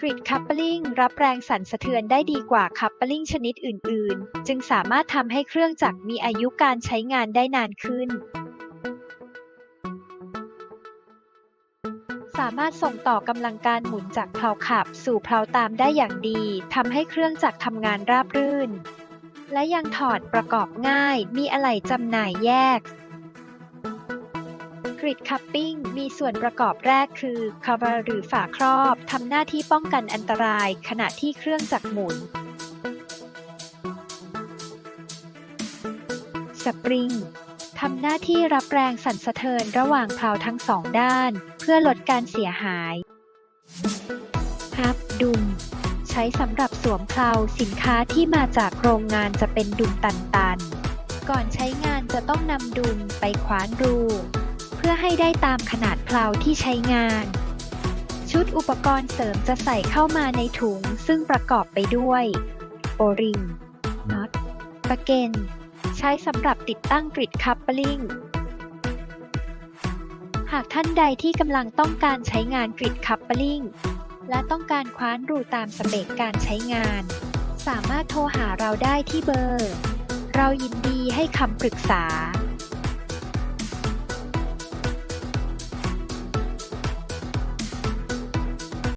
กริดคัพเปอร์ลิงรับแรงสั่นสะเทือนได้ดีกว่าคัพเปอร์ลิงชนิดอื่น ๆ จึงสามารถทำให้เครื่องจักรมีอายุการใช้งานได้นานขึ้น สามารถส่งต่อกำลังการหมุนจากเพลาขับ สู่เพลาตามได้อย่างดีทำให้เครื่องจักรทำงานราบรื่น และยังถอดประกอบง่าย มีอะไหล่จำหน่ายแยก กริดคัพปิ้งมีส่วนประกอบแรกคือ cover หรือฝาครอบทำหน้าที่ป้องกันอันตรายขณะที่เครื่องจักรหมุน สปริงทำหน้าที่รับแรงสั่นสะเทือนระหว่างเพลาทั้งสองด้าน เพื่อลดการเสียหายฮับดุม ใช้สำหรับสวมเพลาสินค้าที่มาจากโรงงานจะเป็นดุมตันๆ ก่อนใช้งานจะต้องนำดุมไปขวานรู ให้ได้ตามขนาดเพลาที่ใช้งาน ชุดอุปกรณ์เสริมจะใส่เข้ามาในถุงซึ่งประกอบไปด้วย โอริง น็อตตะเกนใช้สำหรับติดตั้งกริดคัพเปอร์ลิงหากท่านใดที่กำลังต้องการใช้งานกริดคัพเปอร์ลิงและต้องการคว้านรูตามสเปคการใช้งาน สามารถโทรหาเราได้ที่เบอร์ เรายินดีให้คำปรึกษา